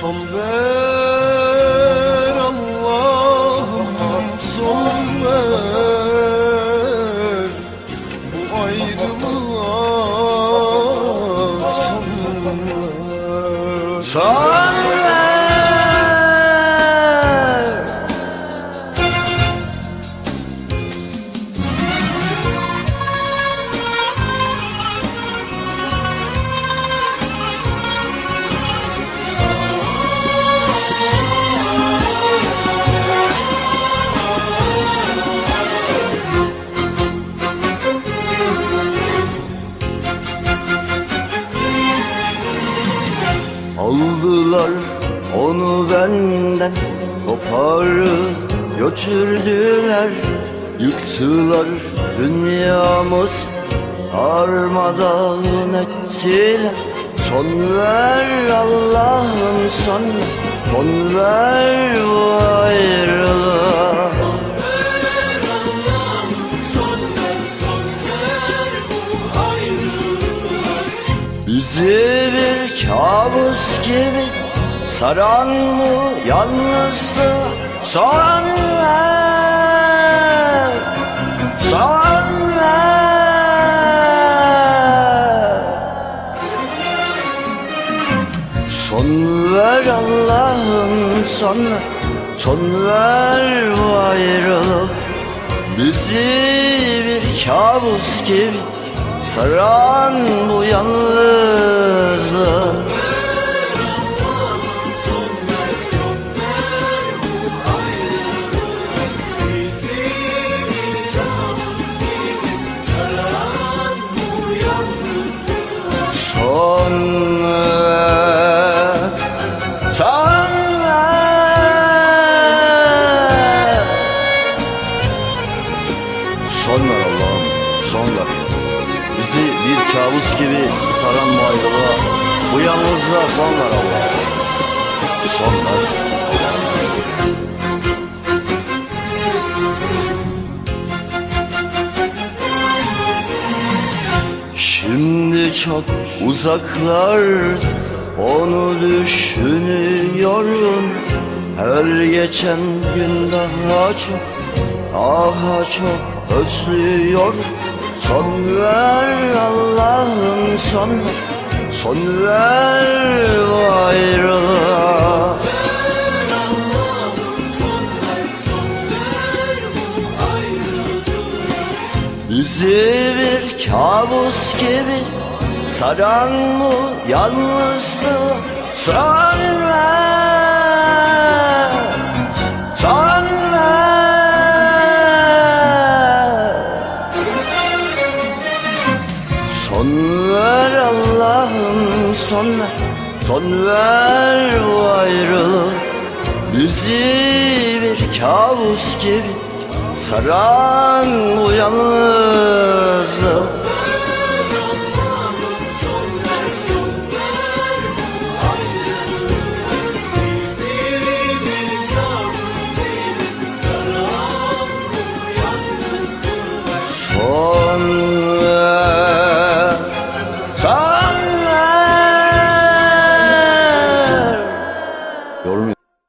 Son ver Aldılar onu benden Koparıp götürdüler Yıktılar dünyamız Armadan ettiler. Son ver Allah'ım son Son ver bu ayrılığa Bizi bir kabus gibi saran bu yalnızlığı Son ver, son ver. Son ver Allah'ım son son ver bu ayrılık. Bizi bir kabus gibi saran bu yalnızlık Bizi bir kabus gibi saran bu ayrılığa Bu yalnızlığa son ver Allah'ım Son ver. Şimdi çok uzaklar onu düşünüyorum. Her geçen gün daha çok daha çok özlüyorum Son ver Allah'ım son Son ver bu ayrılığa. Bizi bir kabus gibi saran bu yalnızlığı Son ver, Son ver Allah'ım son ver. Son ver bu ayrılık Bizi bir kabus gibi saran bu yalnızlık